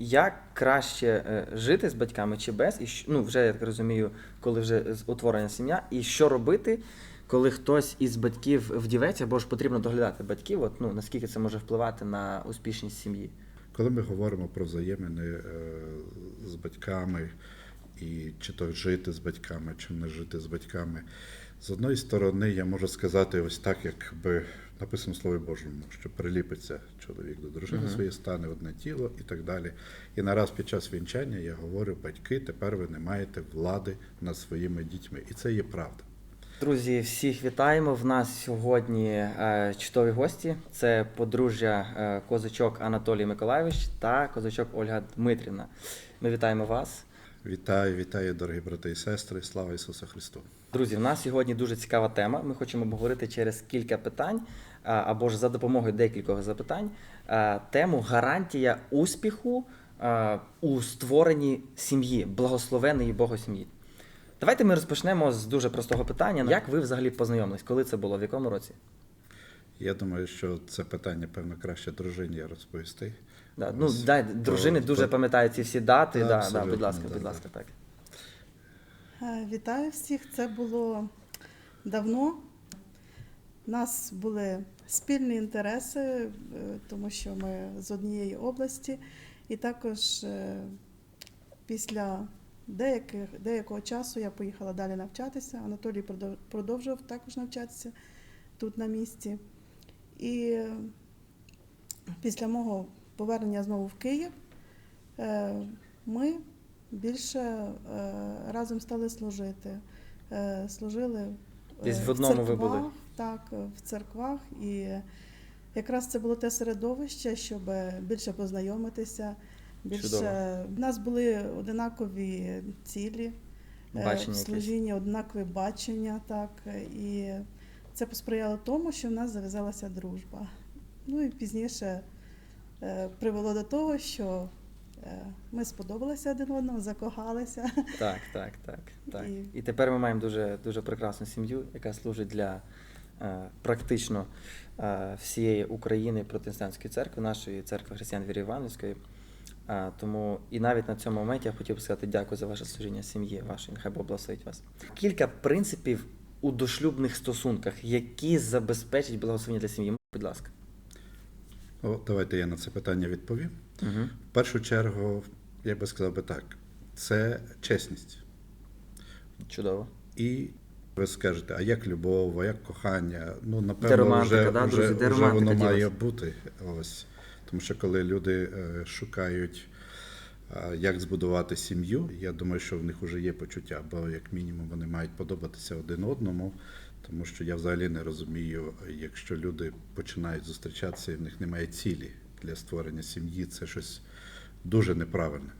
як краще е, жити з батьками чи без, і ну, вже я так розумію, коли вже утворена сім'я, і що робити, коли хтось із батьків вдіветься, або ж потрібно доглядати батьків, от, ну, наскільки це може впливати на успішність сім'ї? Коли ми говоримо про взаємини е, з батьками, і чи то жити з батьками, чи не жити з батьками, з одної сторони, я можу сказати ось так, як би написано в Слові Божому, що приліпиться чоловік до дружини Мгм. своєї, стане одне тіло і так далі. І нараз під час вінчання я говорю, батьки, тепер ви не маєте влади над своїми дітьми. І це є правда. Друзі, всіх вітаємо. В нас сьогодні е, чудові гості. Це подружжя е, козачок Анатолій Миколайович та козачок Ольга Дмитрівна. Ми вітаємо вас. Вітаю, вітаю, дорогі брати і сестри. Слава Ісусу Христу! Друзі, в нас сьогодні дуже цікава тема. Ми хочемо обговорити через кілька питань або ж за допомогою декількох запитань тему гарантія успіху у створенні сім'ї, благословеної Богу сім'ї. Давайте ми розпочнемо з дуже простого питання. Як ви взагалі познайомились? Коли це було? В якому році? Я думаю, що це питання, певно, краще дружині розповісти. Да, ну, Ось, дай, то- дружини дуже пам'ятають ці всі дати. Да, да, будь ласка, да, будь ласка, так. Е, Вітаю всіх. Це було давно. У нас були спільні інтереси, е, тому що ми з однієї області, і також е, після деяких, деякого часу я поїхала далі навчатися. Анатолій продовжував також навчатися тут на місці. І після мого повернення знову в Київ е, ми більше е, разом стали служити. Е, Служили Десь в одному ви були? церквах, Так, в церквах. І якраз це було те середовище, щоб більше познайомитися. Більше Чудово. в нас були одинакові цілі, Бачення в якесь. служінні, однакові бачення, так. І це посприяло тому, що в нас зав'язалася дружба. Ну і пізніше привело до того, що е, ми сподобалися один одному, закохалися. Так, так, так, так. І- І тепер ми маємо дуже, дуже прекрасну сім'ю, яка служить для е, практично е, всієї України протестантської церкви, нашої церкви християн Віри Іванівської. Е, тому і навіть на цьому моменті я хотів би сказати дякую за ваше служіння сім'ї вашої. Нехай Бог благословить вас. Кілька принципів у дошлюбних стосунках, які забезпечать благословення для сім'ї. Будь ласка. О, давайте я на це питання відповім. Угу. В першу чергу, я би сказав би так, це чесність. Чудово. І ви скажете, а як любов, а як кохання? Ну, напевно, вже, да, вже, друзі, вже воно має ділась? бути. Ось. Тому що коли люди е, шукають, е, як збудувати сім'ю, я думаю, що в них вже є почуття, бо як мінімум вони мають подобатися один одному. Тому що я взагалі не розумію, якщо люди починають зустрічатися і в них немає цілі для створення сім'ї, це щось дуже неправильне.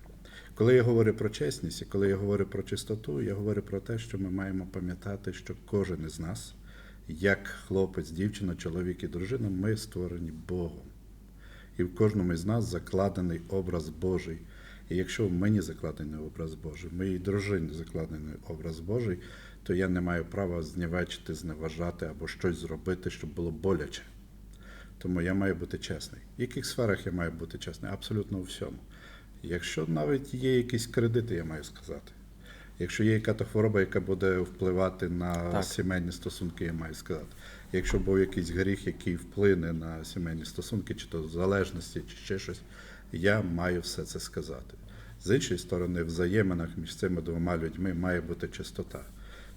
Коли я говорю про чесність і коли я говорю про чистоту, я говорю про те, що ми маємо пам'ятати, що кожен із нас, як хлопець, дівчина, чоловік і дружина, ми створені Богом. І в кожному із нас закладений образ Божий. І якщо в мені закладений образ Божий, в моїй дружині закладений образ Божий, то я не маю права знівечити, зневажати або щось зробити, щоб було боляче. Тому я маю бути чесний. В яких сферах я маю бути чесний? Абсолютно у всьому. Якщо навіть є якісь кредити, я маю сказати. Якщо є яка-то хвороба, яка буде впливати на Так. сімейні стосунки, я маю сказати. Якщо був якийсь гріх, який вплине на сімейні стосунки, чи то залежності, чи ще щось, я маю все це сказати. З іншої сторони, в взаєминах між цими двома людьми має бути чистота.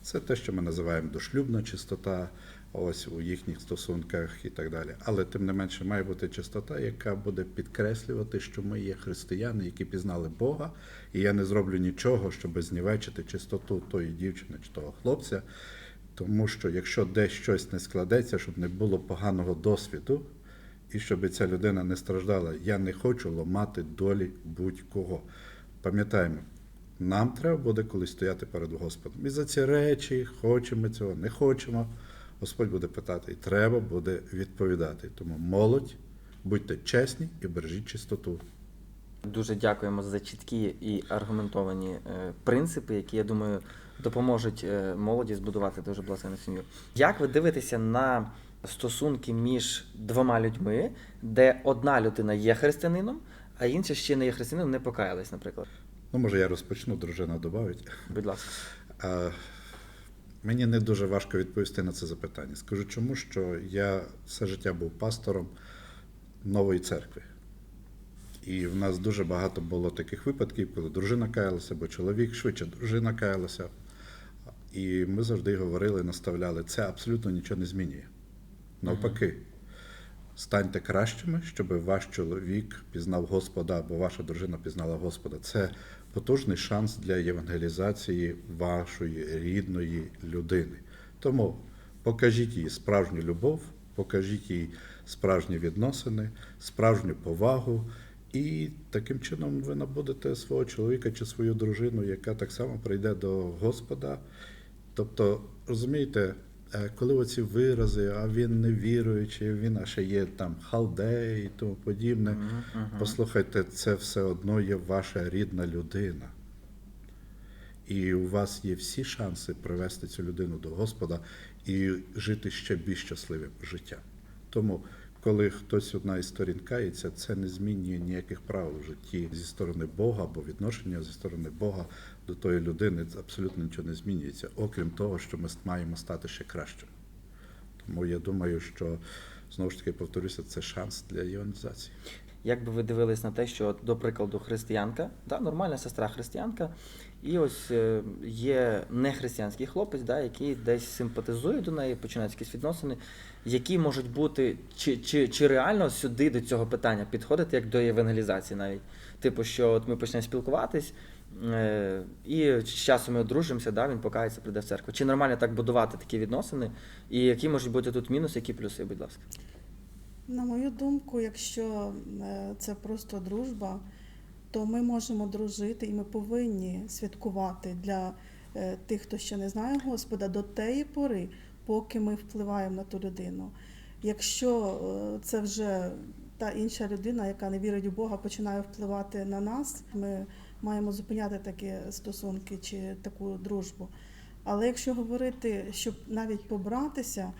Це те, що ми називаємо дошлюбна чистота, ось у їхніх стосунках і так далі. Але тим не менше має бути чистота, яка буде підкреслювати, що ми є християни, які пізнали Бога, і я не зроблю нічого, щоб знівечити чистоту тої дівчини чи того хлопця. Тому що якщо десь щось не складеться, щоб не було поганого досвіду, і щоб ця людина не страждала, я не хочу ламати долі будь-кого. Пам'ятаємо, нам треба буде колись стояти перед Господом. І за ці речі, хочемо цього, не хочемо. Господь буде питати, і треба буде відповідати. Тому молодь, будьте чесні і бережіть чистоту. Дуже дякуємо за чіткі і аргументовані е, принципи, які, я думаю, допоможуть е, молоді збудувати дуже благословенну сім'ю. Як ви дивитеся на стосунки між двома людьми, де одна людина є християнином, а інші ще не є християнином, не покаялись, наприклад. Ну, може, я розпочну, дружина додавить. Будь ласка. А, Мені не дуже важко відповісти на це запитання. Скажу чому, що я все життя був пастором нової церкви. І в нас дуже багато було таких випадків, коли дружина каялася, або чоловік, швидше дружина каялася. І ми завжди говорили, наставляли, це абсолютно нічого не змінює. Навпаки, станьте кращими, щоб ваш чоловік пізнав Господа, або ваша дружина пізнала Господа. Це потужний шанс для євангелізації вашої рідної людини. Тому покажіть їй справжню любов, покажіть їй справжні відносини, справжню повагу. І таким чином ви набудете свого чоловіка чи свою дружину, яка так само прийде до Господа. Тобто, розумієте, е, коли оці вирази, а він не віруючий, він а ще є там халдей і тому подібне. Послухайте, це все одно є ваша рідна людина. І у вас є всі шанси привести цю людину до Господа і жити ще більш щасливим життям. Тому, коли хтось одна із сторін кається, це не змінює ніяких правил в житті зі сторони Бога або відношення зі сторони Бога до тої людини абсолютно нічого не змінюється, окрім того, що ми маємо стати ще кращим. Тому я думаю, що знову ж таки повторюся, це шанс для іонізації. Як би ви дивились на те, що, до прикладу, християнка, да, нормальна сестра християнка, і ось е, є нехристиянський хлопець, да, який десь симпатизує до неї, починаються якісь відносини, які можуть бути, чи, чи, чи реально сюди до цього питання підходити як до евангелізації навіть. Типу, що от ми почнемо спілкуватись, е, і з часом ми одружимося, да, він покається, прийде в церкву. Чи нормально так будувати такі відносини? І які можуть бути тут мінуси, які плюси, будь ласка? На мою думку, якщо е, це просто дружба, то ми можемо дружити і ми повинні святкувати для е, тих, хто ще не знає Господа, до тієї пори, поки ми впливаємо на ту людину. Якщо е, це вже та інша людина, яка не вірить у Бога, починає впливати на нас, ми маємо зупиняти такі стосунки чи таку дружбу. Але якщо говорити, щоб навіть побратися,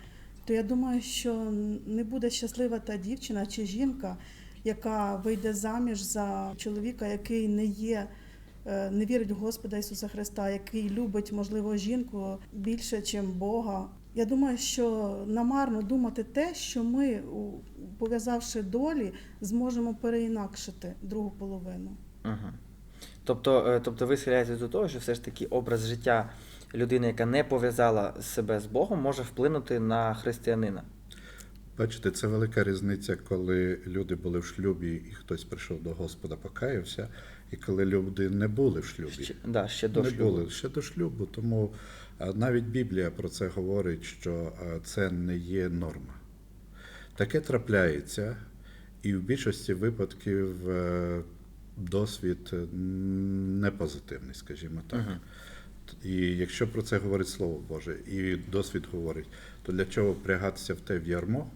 то я думаю, що не буде щаслива та дівчина чи жінка, яка вийде заміж за чоловіка, який не є, е, не вірить в Господа Ісуса Христа, який любить, можливо, жінку більше, ніж Бога. Я думаю, що намарно думати те, що ми, пов'язавши долі, зможемо переінакшити другу половину. Угу. Тобто, е, тобто ви схиляєтесь до того, що все ж таки образ життя людини, яка не пов'язала себе з Богом, може вплинути на християнина. Бачите, це велика різниця, коли люди були в шлюбі і хтось прийшов до Господа, покаявся, і коли люди не були в шлюбі. Ще, да, ще до не шлюбу. були ще до шлюбу. Тому навіть Біблія про це говорить, що це не є норма. Таке трапляється, і в більшості випадків е, досвід е, не позитивний, скажімо так. Мгм. І якщо про це говорить Слово Боже, і досвід говорить, то для чого впрягатися в те в ярмо,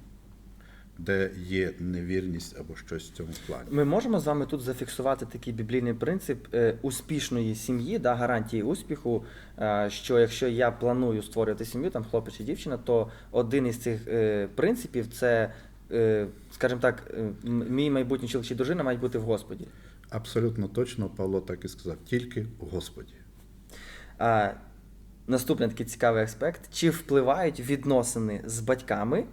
де є невірність або щось в цьому плані? Ми можемо з вами тут зафіксувати такий біблійний принцип е, успішної сім'ї, да, гарантії успіху. е, що якщо я планую створювати сім'ю, там хлопець чи дівчина, то один із цих е, принципів це, скажімо так, мій майбутній чоловік чи дружина мають бути в Господі. Абсолютно точно Павло так і сказав: тільки в Господі. А, наступний такий цікавий аспект: чи впливають відносини з батьками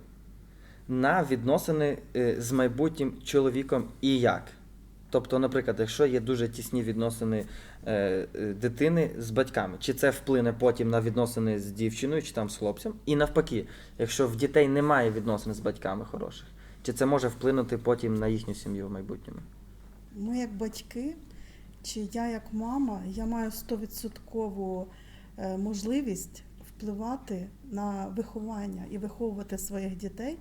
на відносини е, з майбутнім чоловіком і як? Тобто, наприклад, якщо є дуже тісні відносини е, е, дитини з батьками, чи це вплине потім на відносини з дівчиною чи там з хлопцем? І навпаки, якщо в дітей немає відносин з батьками хороших, чи це може вплинути потім на їхню сім'ю в майбутньому? Ми як батьки, чи я як мама, я маю стовідсоткову е, можливість впливати на виховання і виховувати своїх дітей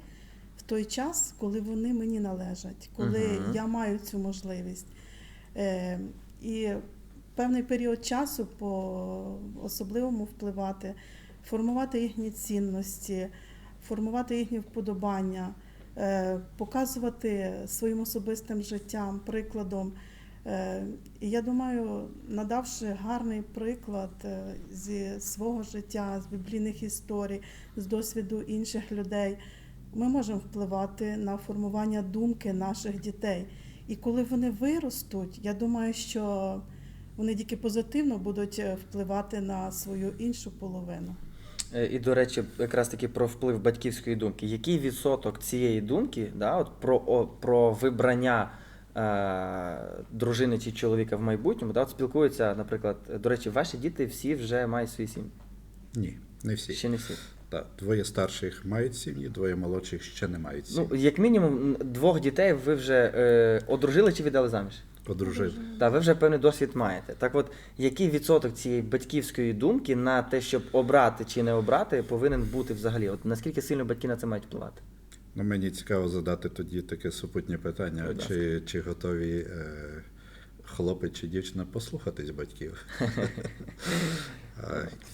в той час, коли вони мені належать, коли Мгм. я маю цю можливість. Е, І певний період часу по особливому впливати, формувати їхні цінності, формувати їхні вподобання, е, показувати своїм особистим життям, прикладом. Е, І я думаю, надавши гарний приклад е, зі свого життя, з біблійних історій, з досвіду інших людей, ми можемо впливати на формування думки наших дітей. І коли вони виростуть, я думаю, що вони тільки позитивно будуть е, впливати на свою іншу половину. Е, І, до речі, якраз таки про вплив батьківської думки. Який відсоток цієї думки, да, от про, о, про вибрання е, дружини чи чоловіка в майбутньому, да, от спілкуються, наприклад, до речі, ваші діти всі вже мають свої сім'ї. Ні, не всі. Ще не всі. Так, двоє старших мають сім'ї, двоє молодших ще не мають сім'ї. Ну, як мінімум, двох дітей ви вже е, одружили чи віддали заміж? Одружили. Так, ви вже певний досвід маєте. Так от, який відсоток цієї батьківської думки на те, щоб обрати чи не обрати, повинен бути взагалі? От наскільки сильно батьки на це мають впливати? Ну, мені цікаво задати тоді таке супутнє питання, Будь чи, чи готові е, хлопець чи дівчина послухатись батьків?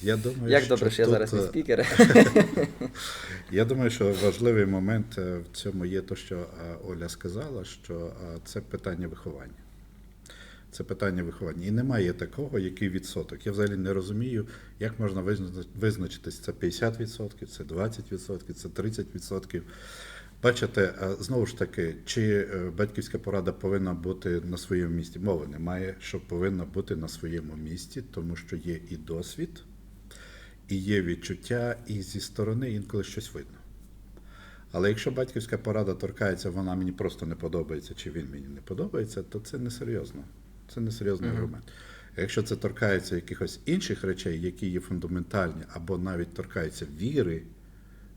Я думаю, Як добре, що я тут, зараз не е, спікер. Я думаю, що важливий момент е, в цьому є те, що е, Оля сказала, що це питання виховання. Це питання виховання. І немає такого, який відсоток. Я взагалі не розумію, як можна визна- визначитись, це 50%, це 20%, це 30%. Бачите, е, знову ж таки, чи е, батьківська порада повинна бути на своєму місці? Мови немає, що повинна бути на своєму місці, тому що є і досвід, і є відчуття, і зі сторони інколи щось видно. Але якщо батьківська порада торкається, вона мені просто не подобається, чи він мені не подобається, то це несерйозно. Це несерйозний аргумент. Якщо це торкається якихось інших речей, які є фундаментальні, або навіть торкається віри,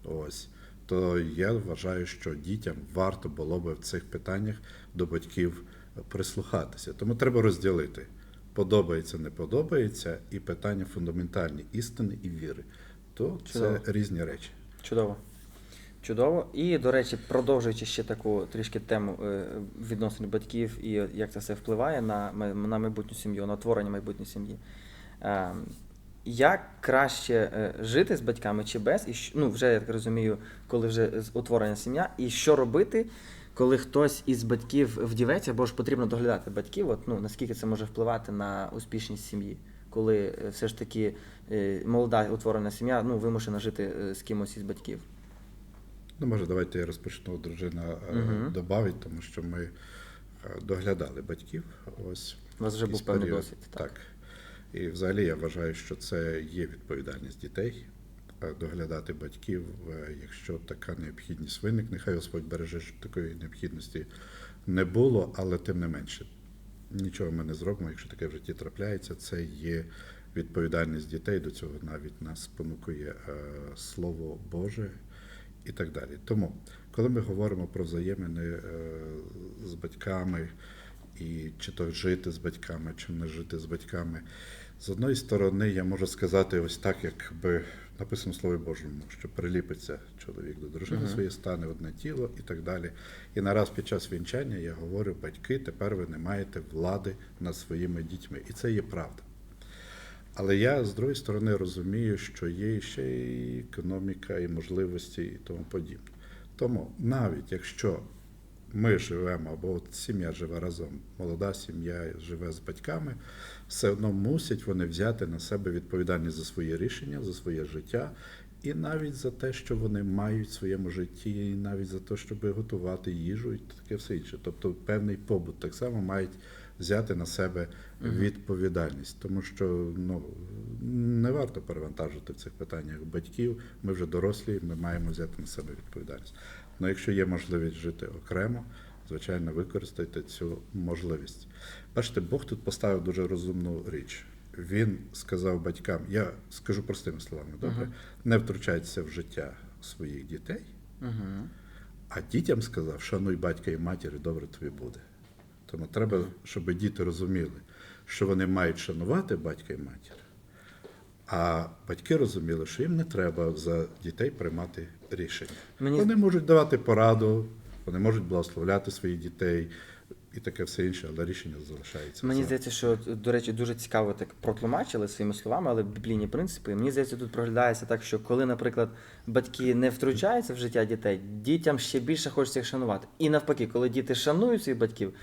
ось, то я вважаю, що дітям варто було би в цих питаннях до батьків прислухатися. Тому треба розділити. Подобається, не подобається, і питання фундаментальні істини і віри. То це різні речі. Чудово. Чудово. І, до речі, продовжуючи ще таку трішки тему е, відносин батьків і як це все впливає на, на майбутню сім'ю, на творення майбутньої сім'ї. Як краще е, жити з батьками чи без? І ну, вже я так розумію, коли вже утворена сім'я, і що робити, коли хтось із батьків вдіветься, або ж потрібно доглядати батьків, от, ну, наскільки це може впливати на успішність сім'ї, коли е, все ж таки е, молода утворена сім'я ну, вимушена жити з кимось із батьків. Ну, може, давайте я розпочну, дружина uh добавить, тому що ми доглядали батьків. Ось У вас вже був певний досвід. Так. І взагалі я вважаю, що це є відповідальність дітей доглядати батьків, е, якщо така необхідність виникне. Нехай Господь береже, щоб такої необхідності не було, але тим не менше. Нічого ми не зробимо, якщо таке в житті трапляється, це є відповідальність дітей. До цього навіть нас спонукує е, Слово Боже і так далі. Тому, коли ми говоримо про взаємини е, з батьками, і чи то жити з батьками, чи не жити з батьками, з одної сторони, я можу сказати ось так, якби написано в Слові Божому, що приліпиться чоловік до дружини Мгм. своєї, стане одне тіло і так далі. І нараз під час вінчання я говорю, батьки, тепер ви не маєте влади над своїми дітьми. І це є правда. Але я з другої сторони розумію, що є ще і економіка, і можливості, і тому подібне. Тому навіть якщо ми живемо, або от сім'я живе разом, молода сім'я живе з батьками, все одно мусять вони взяти на себе відповідальність за свої рішення, за своє життя, і навіть за те, що вони мають в своєму житті, і навіть за те, щоб готувати їжу і таке все інше. Тобто певний побут так само мають взяти на себе відповідальність, тому що ну не варто перевантажити в цих питаннях батьків. Ми вже дорослі, ми маємо взяти на себе відповідальність. Ну, якщо є можливість жити окремо, звичайно, використайте цю можливість. Бачите, Бог тут поставив дуже розумну річ. Він сказав батькам: я скажу простими словами, добре, Мгм. не втручайтеся в життя своїх дітей, Угу. а дітям сказав, шануй батька і матір, і добре тобі буде. Тому треба, щоб діти розуміли, що вони мають шанувати батька і матір, а батьки розуміли, що їм не треба за дітей приймати рішення. Мені- Вони можуть давати пораду, вони можуть благословляти своїх дітей і таке все інше, але рішення залишається. Мені здається, що до речі, дуже цікаво так протлумачили своїми словами, але біблійні принципи. Мені здається, тут проглядається так, що коли, наприклад, батьки не втручаються в життя дітей, дітям ще більше хочеться їх шанувати. І навпаки, коли діти шанують своїх батьків,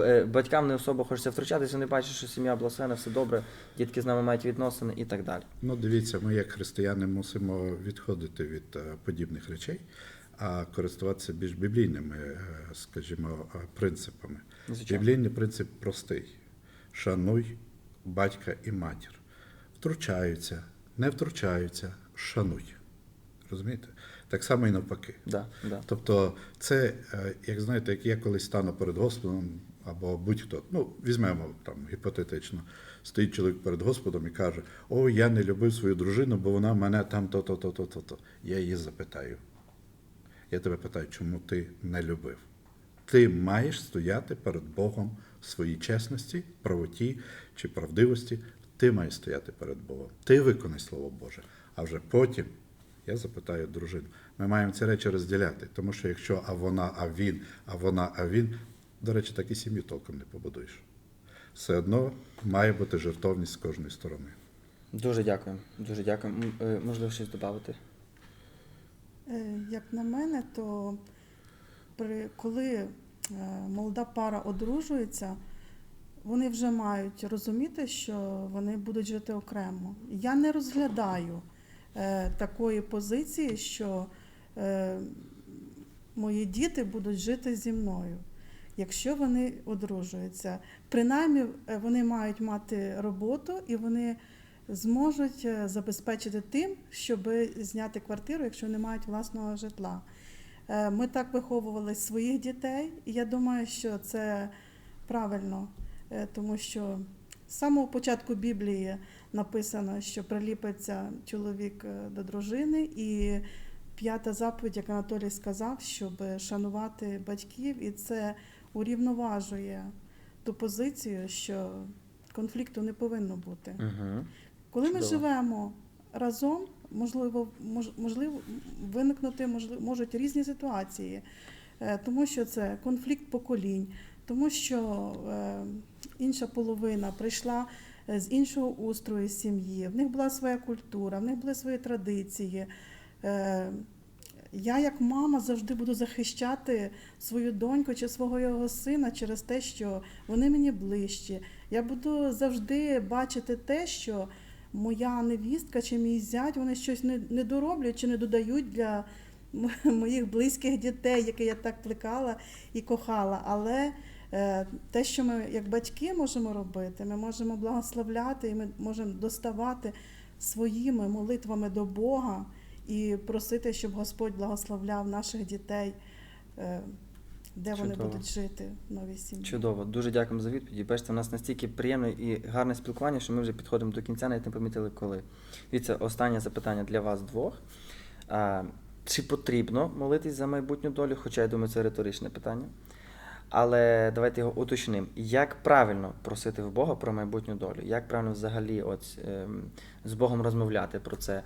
е, батькам не особо хочеться втручатися, вони бачать, що сім'я благословена, все добре, дітки з нами мають відносини і так далі. Ну, дивіться, ми як християни мусимо відходити від е, подібних речей. а користуватися більш біблійними, е, скажімо, принципами. Звичайно. Біблійний принцип простий: шануй батька і матір. Втручаються, не втручаються, шануй. Розумієте? Так само і навпаки. Да, да. Тобто, це, е, як знаєте, як я колись стану перед Господом, або будь-хто, ну, візьмемо там гіпотетично, стоїть чоловік перед Господом і каже: О, я не любив свою дружину, бо вона мене там то-то, то-то, то-то. Я її запитаю. Я тебе питаю, чому ти не любив? Ти маєш стояти перед Богом в своїй чесності, правоті чи правдивості. Ти маєш стояти перед Богом. Ти виконай Слово Боже. А вже потім я запитаю дружину. Ми маємо ці речі розділяти, тому що якщо а вона, а він, а вона, а він, до речі, так і сім'ю толком не побудуєш. Все одно має бути жертовність з кожної сторони. Дуже дякую. Дуже дякую. Е, Можливо, щось додати? Е, Як на мене, то при, коли е, молода пара одружується, вони вже мають розуміти, що вони будуть жити окремо. Я не розглядаю е, такої позиції, що е, мої діти будуть жити зі мною, якщо вони одружуються. Принаймні вони мають мати роботу і вони зможуть забезпечити тим, щоб зняти квартиру, якщо не мають власного житла. Е, Ми так виховували своїх дітей, і я думаю, що це правильно, е, тому що з самого початку Біблії написано, що приліпиться чоловік е, до дружини, і п'ята заповідь, як Анатолій сказав, щоб шанувати батьків, і це урівноважує ту позицію, що конфлікту не повинно бути. Угу. Коли ми живемо разом, можливо, мож, можливо виникнути можливо, можуть різні ситуації, Е, тому що це конфлікт поколінь, тому що е, інша половина прийшла е, з іншого устрою сім'ї, в них була своя культура, в них були свої традиції. Я, як мама, завжди буду захищати свою доньку чи свого його сина через те, що вони мені ближчі. Я буду завжди бачити те, що моя невістка чи мій зять вони щось не, не дороблять чи не додають для моїх близьких дітей, які я так плекала і кохала. Але е, те, що ми як батьки можемо робити, ми можемо благословляти і ми можемо доставати своїми молитвами до Бога і просити, щоб Господь благословляв наших дітей, де вони будуть жити в новій сім'ї. Чудово, дуже дякуємо за відповіді. Бачите, у нас настільки приємне і гарне спілкування, що ми вже підходимо до кінця, навіть не помітили коли. Дивіться, останнє запитання для вас двох. А, чи потрібно молитись за майбутню долю? Хоча я думаю, це риторичне питання. Але давайте його уточнимо. Як правильно просити в Бога про майбутню долю? Як правильно взагалі от, ем, з Богом розмовляти про це?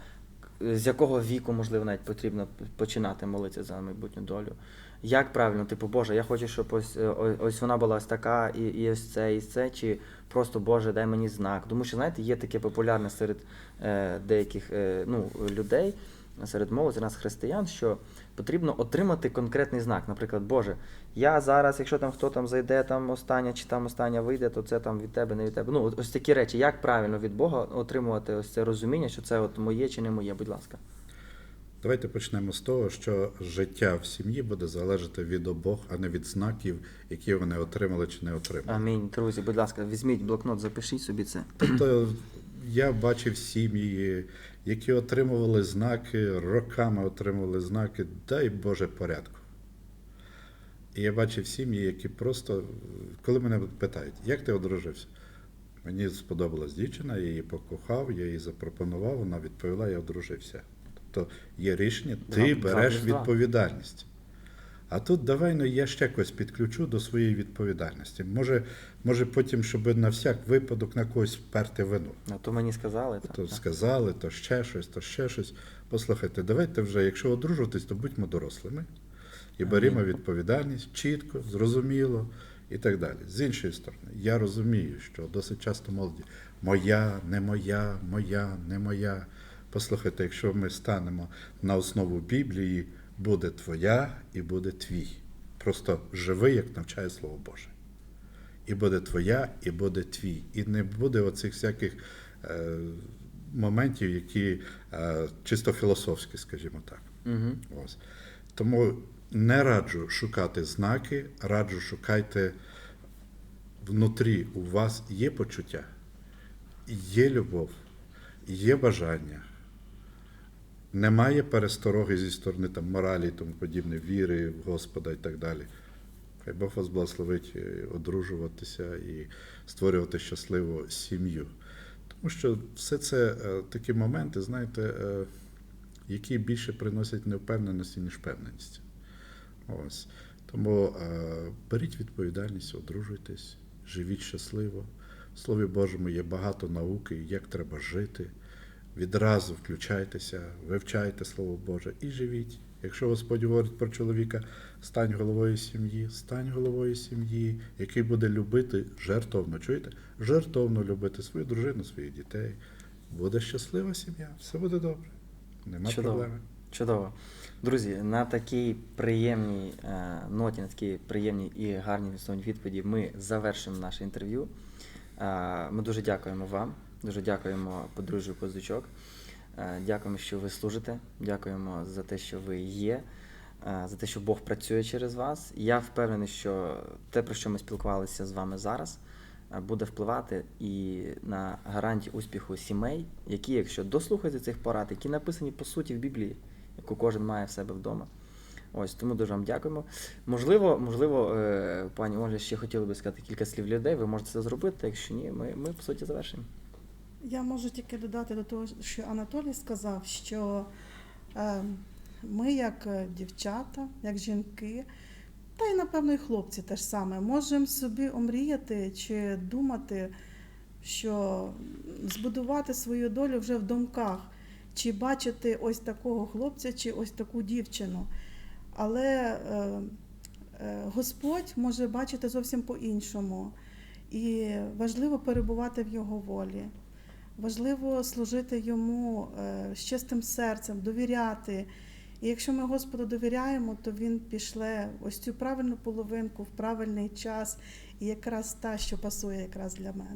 З якого віку, можливо, навіть потрібно починати молитися за майбутню долю? Як правильно, типу, Боже, я хочу, щоб ось, е, ось вона була ось така, і, і ось це, і це, чи просто Боже, дай мені знак. Тому що, знаєте, є таке популярне серед е, деяких е, ну, людей, серед молоді, нас християн, що потрібно отримати конкретний знак. Наприклад, Боже, я зараз, якщо там хто там зайде, там остання чи там остання вийде, то це там від тебе, не від тебе. Ну, ось такі речі. Як правильно від Бога отримувати ось це розуміння, що це от моє чи не моє, будь ласка. Давайте почнемо з того, що життя в сім'ї буде залежати від обох, а не від знаків, які вони отримали чи не отримали. Амінь. Друзі, будь ласка, візьміть блокнот, запишіть собі це. Тобто я бачив сім'ї, які отримували знаки, роками отримували знаки, дай Боже порядку. І я бачив сім'ї, які просто, коли мене питають, як ти одружився? Мені сподобалась дівчина, я її покохав, я їй запропонував, вона відповіла, я одружився. Тобто є рішення, ти береш відповідальність. А тут давай ну, я ще когось підключу до своєї відповідальності. Може, може потім, щоб на всяк випадок на когось вперти вину. Ну, то мені сказали. Так, То так. сказали, то ще щось, то ще щось. Послухайте, давайте вже, якщо одружуватись, то будьмо дорослими і берімо відповідальність чітко, зрозуміло і так далі. З іншої сторони, я розумію, що досить часто молоді моя, не моя, моя, не моя. Послухайте, якщо ми станемо на основу Біблії, буде твоя і буде твій. Просто живи, як навчає Слово Боже. І буде твоя, і буде твій. І не буде оцих всяких е, моментів, які е, чисто філософські, скажімо так. Угу. Ось. Тому не раджу шукати знаки, раджу шукайте внутрі у вас є почуття, є любов, є бажання. Немає перестороги зі сторони там, моралі і тому подібне, віри в Господа і так далі. Хай Бог вас благословить е, одружуватися і створювати щасливу сім'ю. Тому що все це е, такі моменти, знаєте, е, які більше приносять невпевненості, ніж впевненість. Ось. Тому беріть відповідальність, одружуйтесь, живіть щасливо. В Слові Божому є багато науки, як треба жити. Відразу включайтеся, вивчайте Слово Боже і живіть. Якщо Господь говорить про чоловіка, стань головою сім'ї, стань головою сім'ї, який буде любити жертовно. Чуєте? Жертовно любити свою дружину, своїх дітей. Буде щаслива сім'я, все буде добре. Нема Чудово. проблеми. Чудово. Друзі, на такій приємній е, ноті, на такій приємній і гарній відповіді ми завершимо наше інтерв'ю. Е, ми дуже дякуємо вам, дуже дякуємо подружжю Козачок. Е, дякуємо, що ви служите. Дякуємо за те, що ви є, е, за те, що Бог працює через вас. Я впевнений, що те, про що ми спілкувалися з вами зараз, е, буде впливати і на гарантії успіху сімей, які, якщо дослухаєте цих порад, які написані по суті в Біблії, яку кожен має в себе вдома. Ось тому дуже вам дякуємо. Можливо, можливо, пані Ольга ще хотіли би сказати кілька слів людей. Ви можете це зробити. Якщо ні, ми, ми по суті завершимо. Я можу тільки додати до того, що Анатолій сказав, що е, ми, як е, дівчата, як жінки, та й напевно і хлопці теж саме, можемо собі омріяти чи думати, що збудувати свою долю вже в думках, чи бачити ось такого хлопця, чи ось таку дівчину. Але е, е, Господь може бачити зовсім по-іншому. І важливо перебувати в його волі. Важливо служити йому е, з чистим серцем, довіряти. І якщо ми Господу довіряємо, то Він пішле ось цю правильну половинку в правильний час, і якраз та, що пасує якраз для мене.